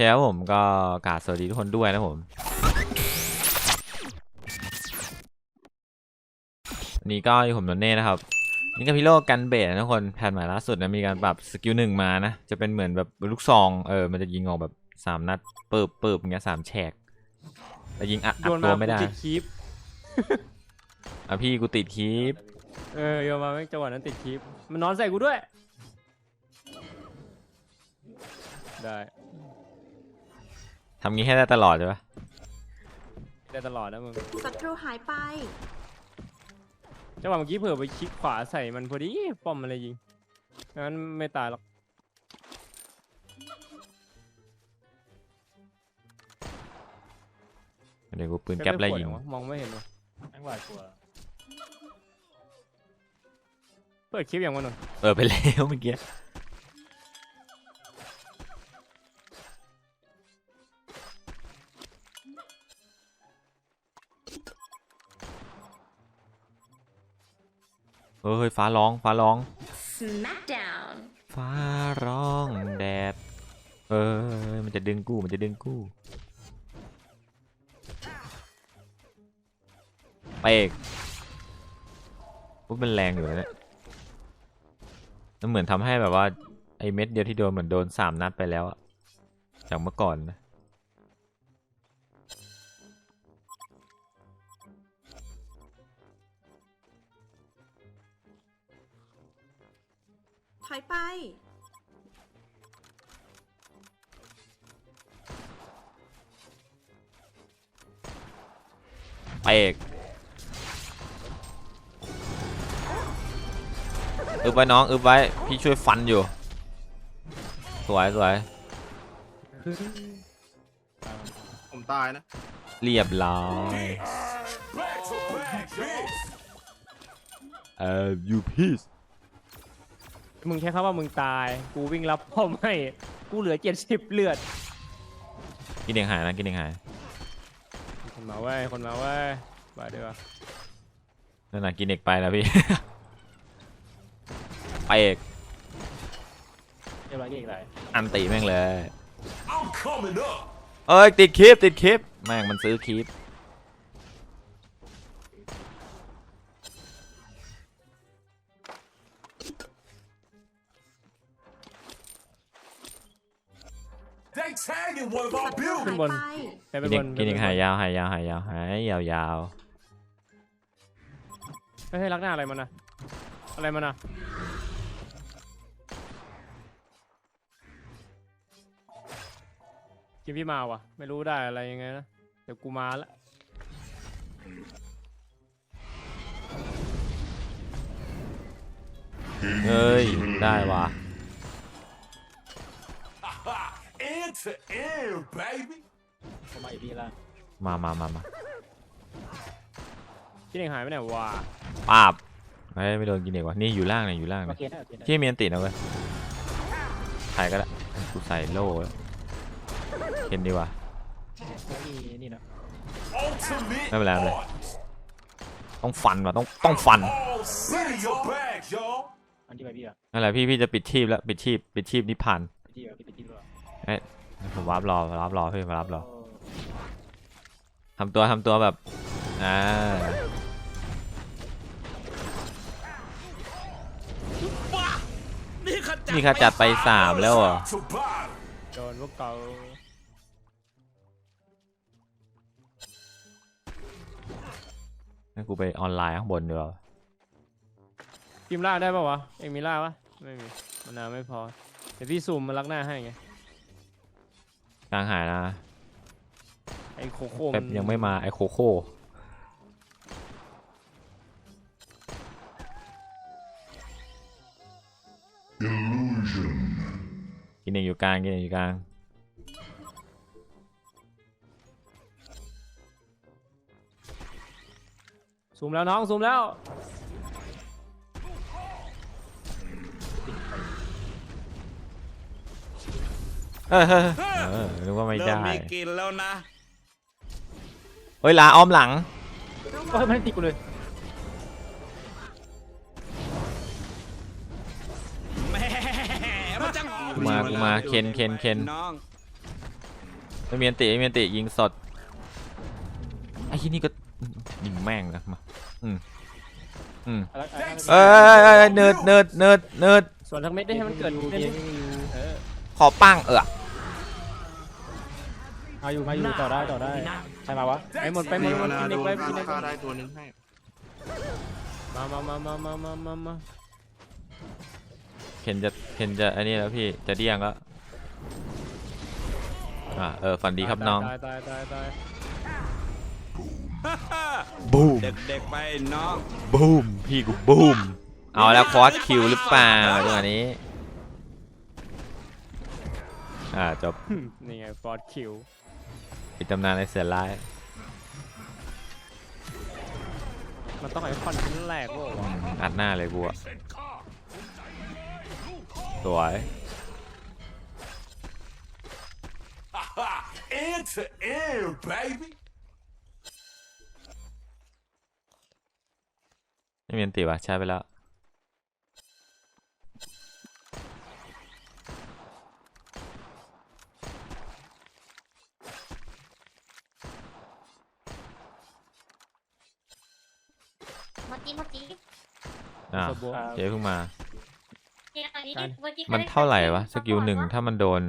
เคครับผมก็กราบสวัสดีทุกคนด้วยนะผมวันนี้ก็อยู่ผมโนเน่นะครับ นี่ก็พิโลกันเบสนะทุกคนแผนใหม่ล่าสุดนะมีการปรับสกิลหนึ่งมานะ จะเป็นเหมือนแบบลูกซองเออมันจะยิงออกแบบสามนัดเปิบเปิบอย่างเงี้ยสามแฉกแต่ยิงอัดอัโยดนตัมาวไม่ได้กูติดคีปอะพี่กูติดคลิปเออโยนมาแม่งจังหวะนั้นติดคีปมันนอนใส่กูด้วยได้ ทำงี้ให้ได้ตลอดใช่ปะได้ตลอดนะมึงศัตรูหายไป จังหวะเมื่อกี้เผื่อไปคลิกขวาใส่มันพอดีป้อมมันเลยยิงงั้นไม่ตายหรอก เดี๋ยวกูปืนแก๊ปไล่ยิงม่ปวดเหรอวะมองไม่เห็นวะแม่งหวาดกลัวเปิดคลิปอย่างมันหน่อยเออไปแล้วเมื่อกี้ เฮ้ยฟ้าร้องฟ้าร้อง Smackdown ฟ้าร้องแดดเออมันจะดึงกู้มันจะดึงกู้เปกปุ๊บมันแรงอยู่นะเนี่ยมันเหมือนทำให้แบบว่าไอ้เม็ดเดียวที่โดนเหมือนโดนสามนัดไปแล้วอะจากเมื่อก่อนนะ ถอยไปเปกอึบไว้น้องอึบไว้ พี่ช่วยฟันอยู่ สวยสวยผมตายนะ เรียบร้อย เอ่อ you peace มึงแค่คำว่ามึงตาย กูวิ่งรับป้อมให้กูเหลือเจ็ดสิบเลือดกินเองหายนะกินเองหายคนมาเว้ยคนมาเว้ยมาดีกว่านั่นน่ะกินเอกไปแล้วพี่ ไปเอกเรียบร้อยอีกไรอันติแม่งเลยเอ้ยติดคลิปติดคลิปแม่งมันซื้อคลิป They tagging one of our ศัตรู buildings. ขึ้นบนหายไปไปกินเอกบนกินเอกไปบหายยาวหายยาวหายยาวหายยาวยาวไม่ให้รักหน้าอะไรมันนะอะไรมันนะกินพี่มาว่ะไม่รู้ได้อะไรยังไงนะเดี๋ยวกูมาละเฮ้ยได้ว่ะ to end, baby. ผมมาอีกทีละมามามามากินเองหายไปไหนวะปาบไม่ไม่โดนกินเอกว่ะนี่อยู่ล่างเนี่ยอยู่ล่างโอเนี่ยเคนะโอเคนะที่มีอันตินะเว้ยใครก็ได้กูใส่โล่แล้วเห็นดีกว่าแล้วมีนี่เนาะ Ultimate. ไม่เป็นไรไม่เป็นไร art. ต้องฟันว่ะต้องต้องฟัน All city your bag, y'all. อันที่ไปพี่อะนั่นแหละพี่พี่จะปิดทีบแล้วปิดทีบปิดทีบนิพพาน ไปที่อะพี่ไปที่ด้วย ผมวาร์ปรอวาร์ปรอพี่วาร์ปรอโอ้ทำตัวทำตัวแบบอ่านี่ขจัดไปสามแล้วเหรอะ Top to bottom. โดนพวกเก่างั้นกูไปออนไลน์ข้างบนดีกว่าพิมพ์ล่าได้ปะวะ เองมีล่าปะไม่มีมันนาไม่พอ เดี๋ยวพี่ซูมมารักหน้าให้ไง กลางหายนะไอ้โคโค่เป๊ปนยังไม่มาไอโคโค่กินเองอยู่กลางกินเองอยู่กลางซูมแล้วน้องซูมแล้ว เออเออนึกว่าไม่เริ่ได้มมีกินแล้วนะ เฮ้ยลาอ้อมหลังโอ้ยม่ได้ติดกูเลยแหมมันจังกูมากูมาเคนเคนเคน น้องไม่มีอันติไม่มีอันติยิงสดไอ้ที่นี่ก็ยิงแม่งนะมาอืมอืมอะไรอะไรเอ้ยเอ้ยเอ้ยเนิร์ดเนิร์ดเนิร์ดเนิร์ดส่วนทั้งเม็ดได้ให้มันเกิดอยู่ได้เกไหมมอยู่เออขอปั้งเออ มาอยู่มาอยู่ต่อได้ต่อได้ใครมาวะไปหมดไปหมมีดหมมาดนากินโดเด็กนไปกินเด็กไปฆ่าได้ตัวหนึงให้มามามามามามามามาเคนจะเคนจะอันนี้แล้วพี่จะเดี้ยงแล้วอ่าเออฝันดีครับน้องตายตายตายตายบูมเด็กๆไปน้องบูมพี่กูบูมเอาแล้วคอสคิวหรือเปล่าจังหวะนี้อ่าจบนี่ไงฟอร์ดคิว ปิดตำนานในเสือร้าย มันต้องไอคอนชิ้นแรกโว้อืมอัดหน้าเลยกูอะสวย End to end, baby. ไม่มีอันติวะใช้ไปแล้ว เมื่อกี้เมื่อกี้ อ่า โซโบ อ่า เจ๊เพิ่งมาเนี่ยอันนี้การเมื่อกี้มันเท่าไหร่วะสกิลหนึ่งถ้ามันโดน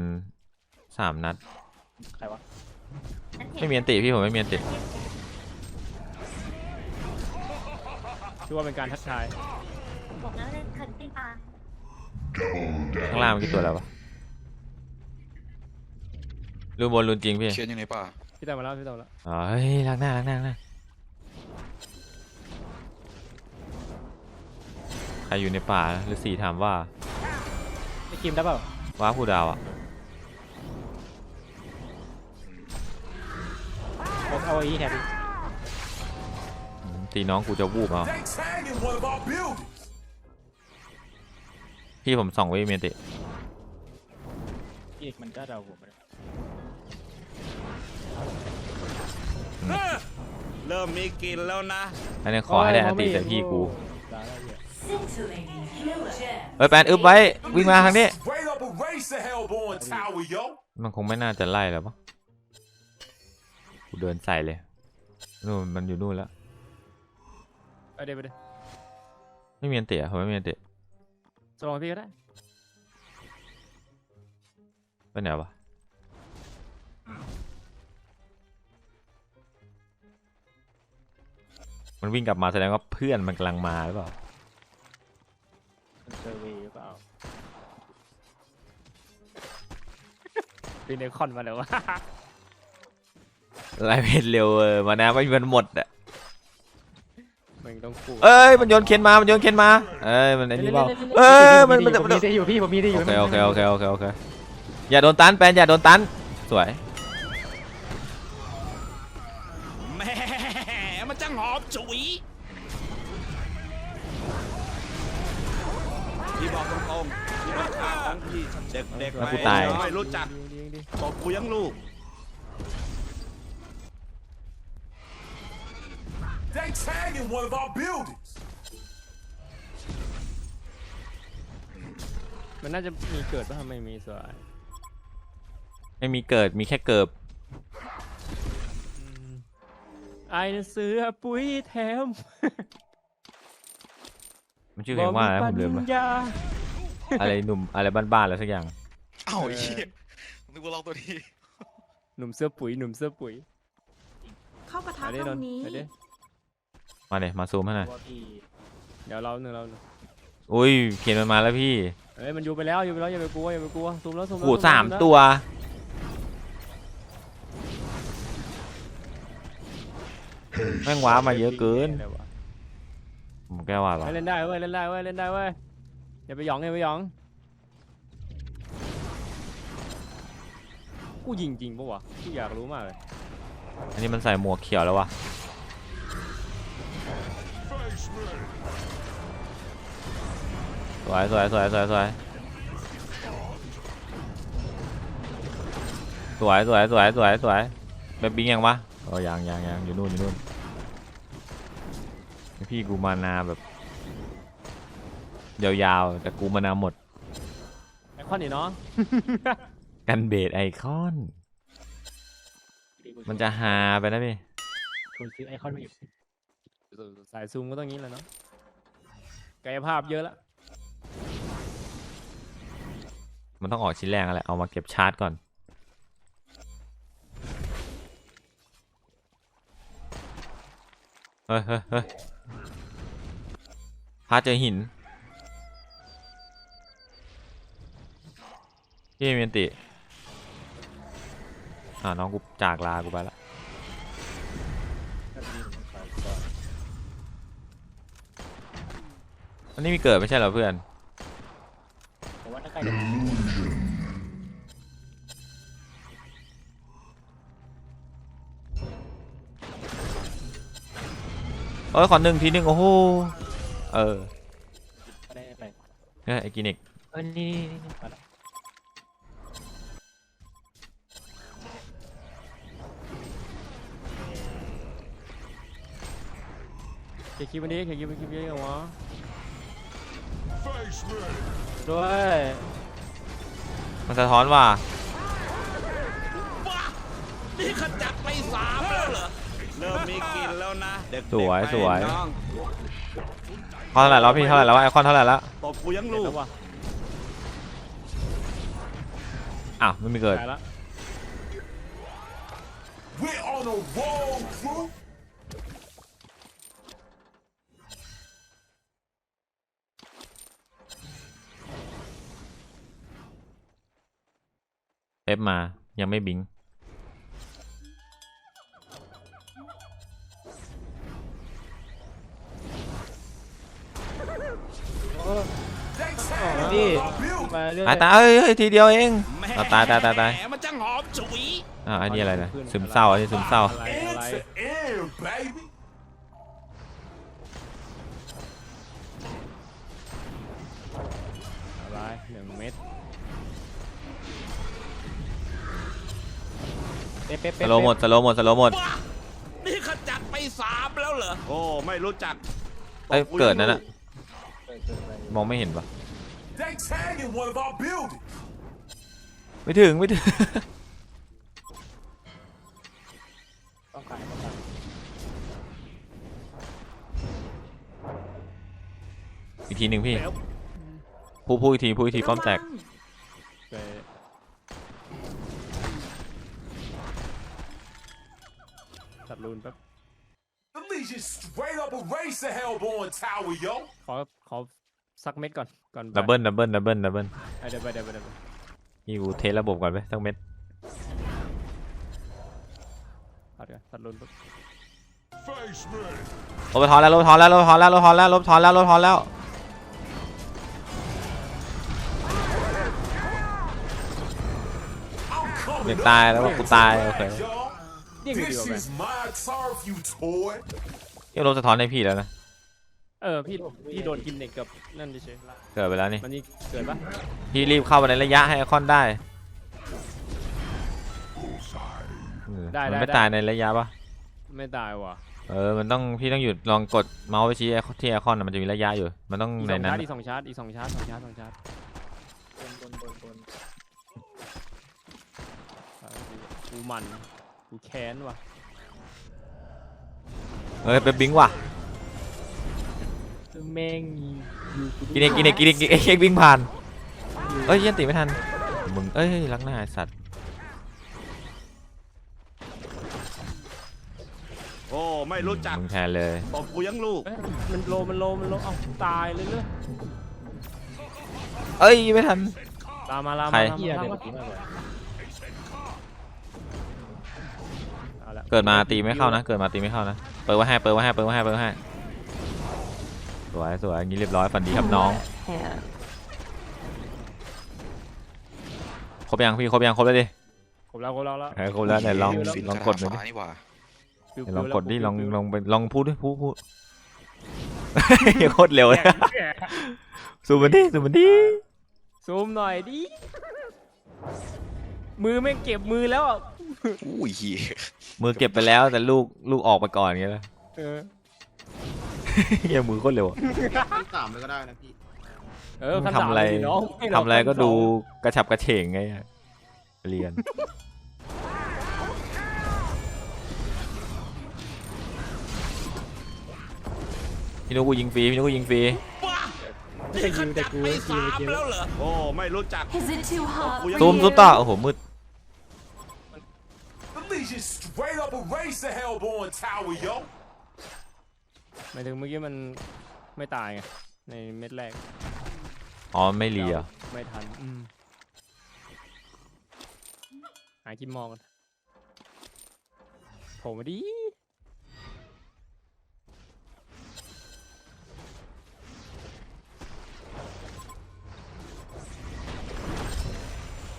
สามนัด ใครวะ ไม่มีอันติพี่ผมไม่มีอันติชื่อว่าเป็นการทักทายบอกแล้วเลยเคยเป็นปลาข้างล่างมันกี่ตัวแล้ววะรูนบนรูนจริงพี่เขียนอยู่ในป่าพี่ตามมาแล้วพี่ตามมาแล้วอ๋อเฮ้ยล้างหน้าล้างหน้าล้างหน้า ครอยู่ในป่าฤาษีถามว่าไอ้กิมได้เปล่าว้าผู้ดาวอะเอาเอาไอ้แทนดิอืมตีน้องกูจะวูบเอา They tagging one of our buildings. พี่ผมส่องไว้เมียนติพี่เอกมันก็เดาผมไปเริ่มมีกลินแล้วนะอันนี้ขอให้ได้อันติแต่พี่กูได้ได้ เหี้ยเอ้ยแปนอึบไว้ วิ่งมาทางนี้ Straight up a race to Hellborn Tower, yo. มันคงไม่น่าจะไล่แล้วปะกูเดินใส่เลย นู่นมันอยู่นู่นแล้วไปเดี๋ยวไปเดี๋ยวไม่มีอันติอะผมไม่มีอันติสลองพี่ก็ได้ไปไหนวะมันวิ่งกลับมาแสดงว่าเพื่อนมันกำลังมาหรือเปล่ามัน เซอร์เวย์หรือเปล่าเป็นไอคอนมาแล้ววะ ไล่เพจเร็วเออมานะไม่มีมันหมดอะมันต้องกู้เอ้ยมันโยนเคนมา มันโยนเคนมา เอ้ยมันไอ้นี่เปล่าเอ้ยมันมันผมมีได้อยู่พี่ผมมีได้อยู่โอเคโอเคโอเคโอเคโอเคอย่าโดนตันแปนอย่าโดนตันสวยแหม่มันจังหอมฉุย พี่บอกตรงๆพี่บอกข้างพี่เด็กๆแล้วไปกูตาย ไม่รู้จักดีดีดีบอกกูยังลูก They tagging one of our buildings. มันน่าจะมีเกิดป่ะไม่มีสวย ไม่มีเกิดมีแค่เกิบไอ้เสือปุ๋ยแถม มันชื่อเพลงว่าอะไรนะผมลืมปัละญญาอะไรหนุ่มอะไรบ้านๆอะไรสักอย่าง เอ้าไอ้เหี้ยนึกว่าเราตัวนี้หนุ่มเสื้อปุ๋ยหนุ่มเสื้อปุ๋ยเข้ากระทะไปดิตนรนงท์นี้ไปดิมาเลยมาซูมให้หน่อยว่าพี่เดี๋ยวเราหนึ่งเราหนึ่งอุ้ยเคนมันมาแล้วพี่เฮ้ยมันอยู่ไปแล้วอยู่ไปแล้วอย่าไปกลัวอย่าไปกลัวซูมแล้วซูมโอ้แล้วโหสามแล้วตัว แม่งว้ามาเยอะเกิน อะไรวะ ผมแก้ว่าหรอเฮ้ยเล่นได้เว้ยเล่นได้เว้ยเล่นได้เว้ยอย่าไปหยองอย่าไปหยอง กูยิงจริงปะวะกูอยากรู้มากเลย อันนี้มันใส่หมวกเขียวแล้ววะสวยสวยสวยสวยสวยสวยสวยสวยสวยสวยแบบบิงยังวะโอ้ยังยังยังอยู่นู่นอยู่นู่น พี่กูมานาแบบยาวๆ แต่กูมานาหมด ไอคอนนี่เนาะ กันเบดไอคอน มันจะหาไปนะพี่ชวนซื้อไอคอนมาอยู่สายซูมก็ต้องงี้แหละเนาะกายภาพเยอะละ มันต้องออกชิ้นแรกนั่นแหละเอามาเก็บชาร์จก่อนเฮ้ยเฮ้ยเฮ้ย พาเจอหินพี่เมียนติ อ่าน้องกูจากลากูไปละอันนี้มีเกิดไม่ใช่เหรอเพื่อนแต่ว่าถ้าใกล้จะเอ้ยขอหนึ่งทีหนึ่งโอ้โห เออก็ได้ไปเนี่ยไอ้กินิกเออนี่นี่นี่มาแล้วเขียนคลิปวันนี้เขียนคลิปคลิปเยอะๆวะ Face me. ด้วยมันสะท้อนว่าว้านี่ขจัดไปสามแล้วเหรอ เริ่มมีกินแล้วนะ เด็กๆสวยไปสวย น้อง คอนเท่าไหร่แล้วพี่เท่าไหร่แล้ววะไอคอนเท่าไหร่แล้วตบกูยังเห็นลูกแล้ววะอ้าวไม่มีเกิด ตายละ We're on a roll, crew. เอฟมายังไม่บิง They tagging đi. one of our buildings. มาเรื่อยตายตายเอ้ยเฮ้ยทีเดียวเองแหม่เอาตายตายตายตายแหมมันจังหอมฉุยอ่าอันนี้อะไรนะซึมเศร้าอันนี้ซึมเศร้าอะไร End อะไร to end, baby. อะไรหนึ่งเม็ดเป๊ะเป๊ะสเป๊ะโลว์หมดสโลว์หมดสโลว์หมด ว้านี่ขจัดไปสามแล้วเหรอ โอ้ ไม่รู้จักเอ้ยตบเกิดยังนั่นลูอะเปิดเปิดไป มองไม่เห็นปะ They tagging one of our buildings. ไม่ถึงไม่ถึงต้องขายต้องขายอีกทีหนึ่งพี่แล้วพูดพูดอีกทีพูดอีกทีป้อมแตกเป๊ะตัดรูนแป๊บ The Legion straight up erased the Hellborn Tower, yo. ขอขอ สักเม็ดก่อนก่อนไปดับเบิลดับเบิลดับเบิลดับเบิลอะเดี๋ยวไปเดี๋ยวไปเดี๋ยวไปพี่กูเทสระบบก่อนไปสักเม็ดตัดกันตัดรูนแป๊บ Face me. ลบไปทอนแล้วลบไปทอนแล้วลบไปทอนแล้วลบไปทอนแล้วลบไปทอนแล้วลบไปทอนแล้ว I'm coming เด็ก up ตายแล้วว่ากูตายโอเค next, y'all. เรียกอยู่ดี This กว่าไหม is my turf, you toy. เที่ยวลบสะท้อนให้พี่แล้วนะ เออพี่พี่โดนกินเน็กกับนั่นดิเฉยเกิดไปแล้วนี่มันนี่เกิดปะพี่รีบเข้าไปในระยะให้ไอคอนได้เออมันไม่ตายในระยะปะไม่ตายว่ะเออมันต้องพี่ต้องหยุดลองกดเมาส์ไปชี้ไอ้ที่ไอคอนน่ะมันจะมีระยะอยู่ มันต้องอีกในสองนั้ชานร์จอีกสองชาร์จอีกสองชาร์จสองชาร์จสองชาร์จบนบนบนบนกูมันกูแค้นว่ะเฮ้ยเป็นบิงว่ะ แม่งกินเองกินเองกินเองกินเองเช็คบิงผ่านเอ้ยยันติไม่ทันมึงเอ้ยลักหน้าไอ้สัตว์โอ้ไม่รู้จักมึงแทนเลยตบกูยังลูกเอ้ยมันโลมันโลมันโลเอ้าตายเลยเลยเอ้ยไม่ทัน ตามมาลามใคร มาลามเฮียมาเด็ลากมดีมากเลยเอาละเกิดมาตีไม่เข้านะ เกิดมาตีไม่เข้านะเปิดไว้ให้เปิดไว้ให้เปิดไว้ให้เปิดไว้ให้ส วยสวยอย่างนี้เรียบร้อยฝันดีครับน้อง ครบยังพี่ครบยังครบแล้วดิครบแล้วครบแล้วแล้ว เออครบแล้วไหนลองฟินลองคาถากดหน่อยดิฟ้านี่หว่าฟิวไหนลองฟิวกดดิฟิวลองฟิวลองไปลองพูดดิพูดพูด โคตรเร็วเลยซูมมันดิซูมมันดิซูมหน่อยดิ มือไม่งเก็บมือแล้วอะอุ้ยเหี้ยมือเก็บไปแล้วแต่ลูกลูกออกไปก่อนอย่างเงี้ยนะเออ เฮียมือโคตรเร็วะขั้นสามเลยก็ได้นะพี่เออทำอะไรทำอะไรก็ดูกระฉับกระเฉงไงเรียน พี่นุ้กูยิงฟรีพี่นุ้กูยิงฟรีไม่ใช่ยิงแต่กูยิงเกมแล้วเหรอโอ้ไม่รู้จัก Is it ซูม you? ซูต้าโอ้โหมืด The Legion straight up erase the Hellborn Tower, yo. หมายถึงเมื่อกี้มันไม่ตายไงในเม็ดแรกอ๋อไม่รีเหรอะไม่ทันอืมหากิมมองกันโผล่มาดิ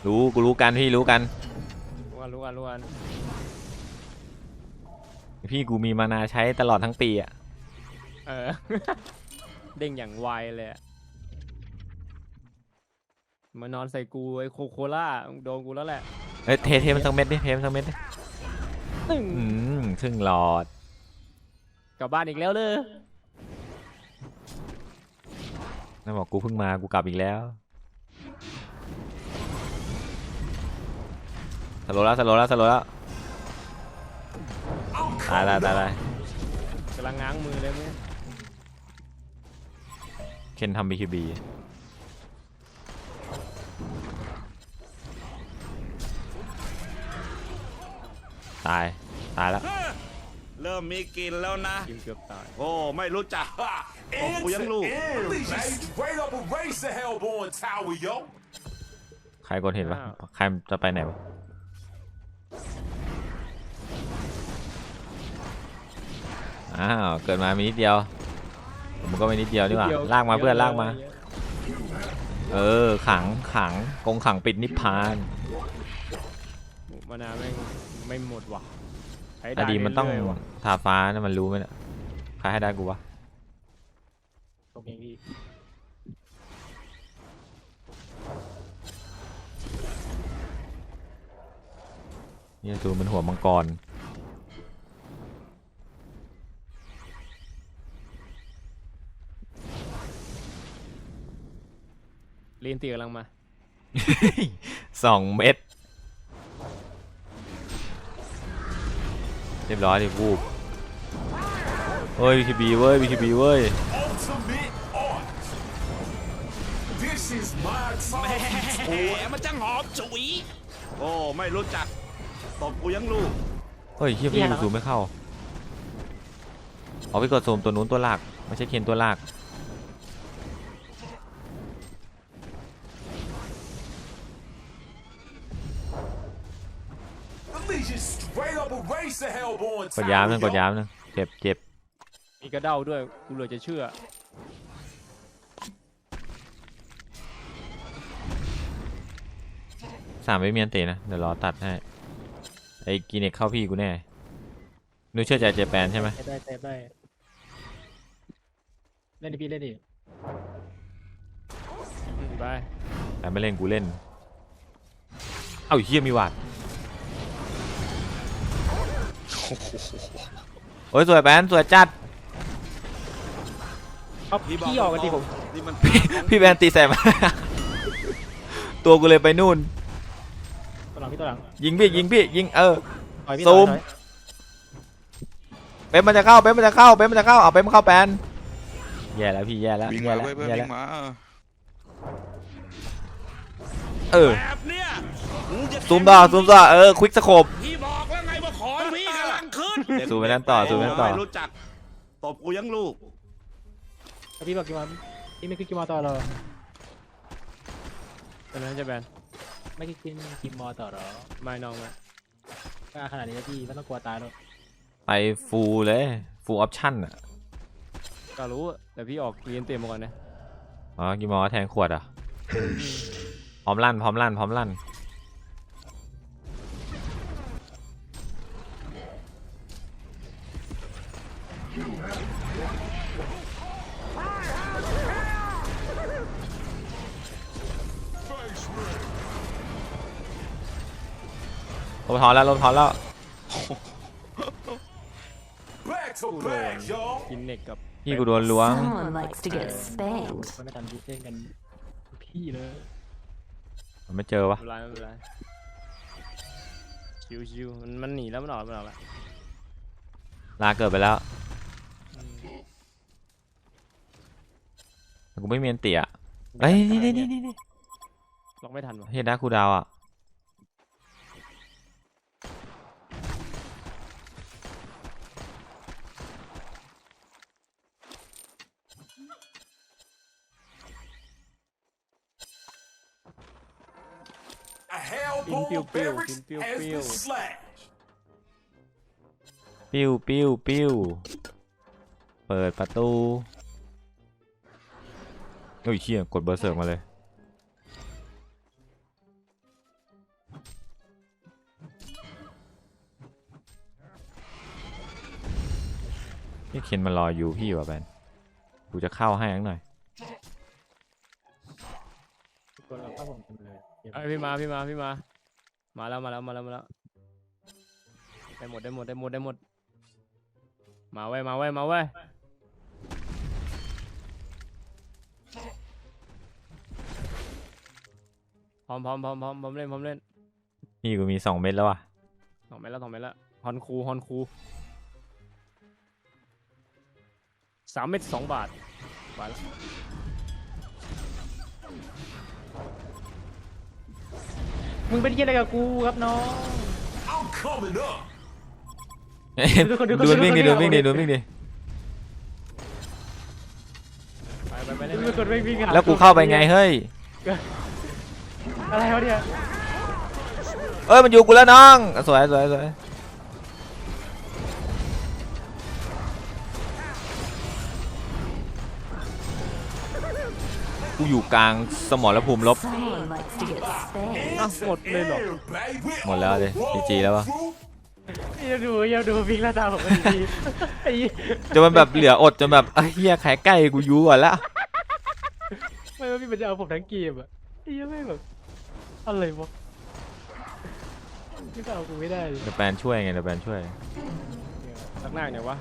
รู้กูรู้กันพี่รู้กัน รู้กันรู้กันรู้กันพี่กูมีมานาใช้ตลอดทั้งปีอะ เออ เด้งอย่างไวเลยอะมานอนใส่กูไอ้โคโคล่าโดนกูแล้วแหละเอ้ยเทเทมันสักเม็ดดิเทมันสักเม็ดดิตึ้งอืมครึ่งหลอดกลับบ้านอีกแล้วเลยนั่นบอกกูเพิ่งมากูกลับอีกแล้วสโลว์แล้วสโลว์แล้วสโลว์แล้ว I'm ตายตายตายตายกำลังง้างมือเลยมึงเคนทำบีคิบีตาย ตายแล้ว เริ่มมีกลินแล้วนะกิมเกือบตาย โอ้ ไม่รู้จัก Ha! End Oh, young to Lou. end. The Legion straight up erased the Hellborn Tower, yo. ใครกดเห็นปะอ้าว ใครจะไปไหนวะอ้าว เกิดมามีนิดเดียว มันก็ไม่นิดเดียวดีกว่าเดียวลากมาเพื่อนยะลากมาเยอะเออขังขังกงขังปิดนิพพานมานาวแม่งไม่หมดว่ะใช้อดีมันต้องเรื่ยๆว่ะทาฟ้านะมันรู้ไหมเนี่ยใครให้ได้กูวะตรงเองพี่เนี่ยดูมันหัวมังกร นตีกำลังมาสองเม็ดเรียบร้อยดิวูบเฮ้ย BKB เว้ย BKB เว้ย Ultimate art. This is my แห time. มมันจังหอมฉุยโอ้ไม่รู้จักตบกูยังลูกเฮ้ยเฮียพี่กูซูมไม่เข้าเอาไปกดซูมตัวนู้นตัวหลัก ไม่ใช่เคนตัวหลัก กดยาม Tower, นึงกด yo. ยามนึงเจ็บเจ็บมีกระเด้าด้วยกูเหลือจะเชื่อ สามไม่มีอันเตะนะ เดี๋ยวรอตัดให้ ไอ้กีเน็กเข้าพี่กูแน่นูเชื่อใจเจแปนใช่ไหมเซฟได้เซฟได้เล่นดิพี่เล่นดิอืมไปแต่ไม่เล่นกูเล่น เอ้าเฮียมีหวัด โอ้ยสวยแปนสวยจัดเอาพี่บอกพี่ออกกันดิผมนี่มันพี่แบนตีแสบ ตัวกูเลยไปนู่น ตัวหลังพี่ตัวหลังยิงพี่ยิงพี่ยิงเออ ถอยพี่ซูม ถอยถอยเป๊ปมันจะเข้าเป๊ปมันจะเข้าเป๊ปมันจะเข้าเอาเป๊ปมันเข้าแปนแย่แล้วพี่แย่แล้ววิ่งแย่มาแล้วเว้ยเพื่อนแย่วิ่แล้วงมาเออแบบเนี้ยมึงจะซูมต่อซูมต่อเออควิกสโคปพี่บอำลังขึ้นซูมไปนั่นต่อซูมไปนั่นต่อ ไม่รู้จักตบกูยังลูกเอาพี่บอกกี่วันพี่ไม่คิดกี่มอต่อเหรอตอนนั้นจะแบนไม่คิดกินกินมอต่อเหรอไม่น้องมากล้าขนาดนี้นะพี่ไม่ต้องกลัวตายหรอกไปฟูลเลย ฟูลออปชั่นอะ ก็รู้แต่พี่ออกเรียนเต็มมาก่อนนะ อ๋อกี่หมอแทงขวดอะ พร้อมลั่น พร้อมลั่น พร้อมลั่น มทอนแล้วลมทอนแล้ว Back to back, yo. กินเน็กกับพี่กูโดนล้วง Someone likes to get spanked. มันไม่ทันดีเส้นกันพี่เลยมันไม่เจอวะไม่เป็นไรไม่เป็นไรชิวชิวมันมันหนีแล้วมันออกมันออกแล้วลาเกิดไปแล้วอืมลาเกิดไปแล้วลาเกิดไปแล้วลาเกิดไปแล้วลาเกิดไปแล้วลาเกิดไปแล้วอืมกูไม่มีอันเตียเอ้ยนี่นี่นี่นี่นี่ล็อกไม่ทันวะเฮียดักคูดาวอะ A hellborn pew, pew, barracks pew, pew, has pew. been slashed. ปิ้วปิ้วปิ้วเปิดประตูโอ้ยเชี่ยกดเบอร์เสิร์กมาเลย พี่เคนมารออยู่พี่ว่ะแบนกูจะเข้าให้อังหน่อยตัวเราเข้าผมเต็มเลยเกมเอ้ยพี่มาพี่มาพี่มา มาแล้วมาแล้วมาแล้วมาแล้วได้หมดได้หมดได้หมดได้หมด มาไว้ยมาไว้ยมาไว้ยพร้อมพร้อมพร้อมพร้อมพร้อมเล่นพร้อมเล่นพี่กูมีสองเม็ดแล้วว่ะสองเมตรแล้วสองเมตรแล้วฮอนคูฮอนคูสามเม็ดสองบาทบาทละ มึงเป็นเหี้ยอะไรกับกูครับน้อง I'm coming up. ดูคนดูคนดูมันวิ่งดิดูดูคนวิ่งดิดูดูคนวิ่งดิไปไปไปเล่นมึงเป็นคนวิ่งวิ่งหาแล้วกูเข้าไปไงเฮ้ยอะไรวะเนี่ยเอ้ยมันอยู่กูแล้วน้องสวยสวยสวย กูอยู่กลางสมรภูมิลบ Someone likes to get spanked. อ้าวหมดเลยเหรอ Yeah, baby. หมดแล้วดิ GG แล้วปะอย่าดูอย่าดูวิ่งแล้วตามผมไปดีไอ้เหี้ยจนมันแบบเหลืออดจนแบบเอ้ยเฮียใครใกล้กูยูก่อนละไม่ว่าพี่มันจะเอาผมทั้งเกมอะไอ้เหี้ยไม่งแบบอะไรวะพี่ก็เอากูไม่ได้เลยเดี๋ยวแปนช่วยไงเดี๋ยวแปนช่วยลักหน้าเนี่ยวะ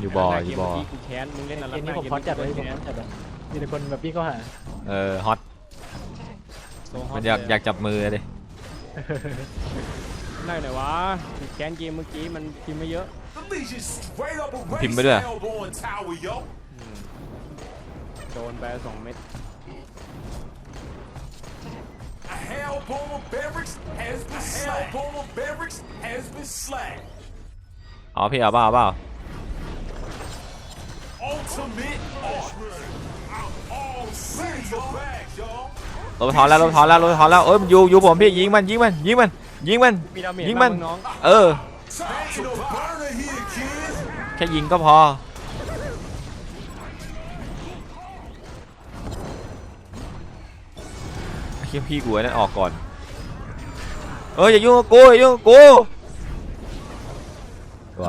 อยู่บอลักหน้าอยู่บอเกมเมื่กี้กูแค้นมึงเล่นอะไรเกมนี้ผมพอดจัดเลยผมพอดจัดอะ มีแต่คนแบบพี่ก็หาเออฮอตมันอยากอยากจับมือเลยได้ไหนวะกูแค้นเกมเมื่อกี้มันพิมพ์ไม่เยอะ The Legion straight up a Pin race bên đây à? hellborn tower, yo. โดนไปสองเม็ด A hellborn barracks has been slashed. A hellborn barracks has been slashed. เอาพี่เอาเปล่าเอาเปล่า รถถอนแล้วรถถอนแล้วรถถอนแล้วเอ้ยมันอยู่อยู่ผมพี่ยิงมันยิงมันยิงมันยิงมันมีดาเมจยิงมามันมึงน้องเออ Back in the burner here, kids. แค่ยิงก็พอไอ้เฮียพี่กูไอ้นั่นออกก่อน เอ้ยอย่ายุ่งกับกูอย่ายุ่งกับกูสว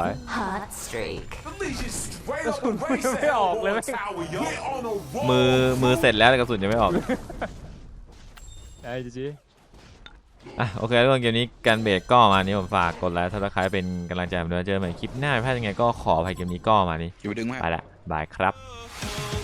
ย Hot streak. The Legion straight up a That's race what- hellborn Let me- tower, yo. We're on a roll. มือมือเสร็จแล้วแต่กระสุนยังไม่ออกได้จีจีอะโอเคทุกคนเกมนี้การเบรกก็ประมาณนี้ผมฝากกดไลค์ทับสไครป์เป็นกำลังใจผมด้วยเจอกันใหม่คลิปหน้าไม่พลาดยังไงก็ขออภัยเกมนี้ก็ประมาณนี้อยู่ดึงมากไปละบายครับเ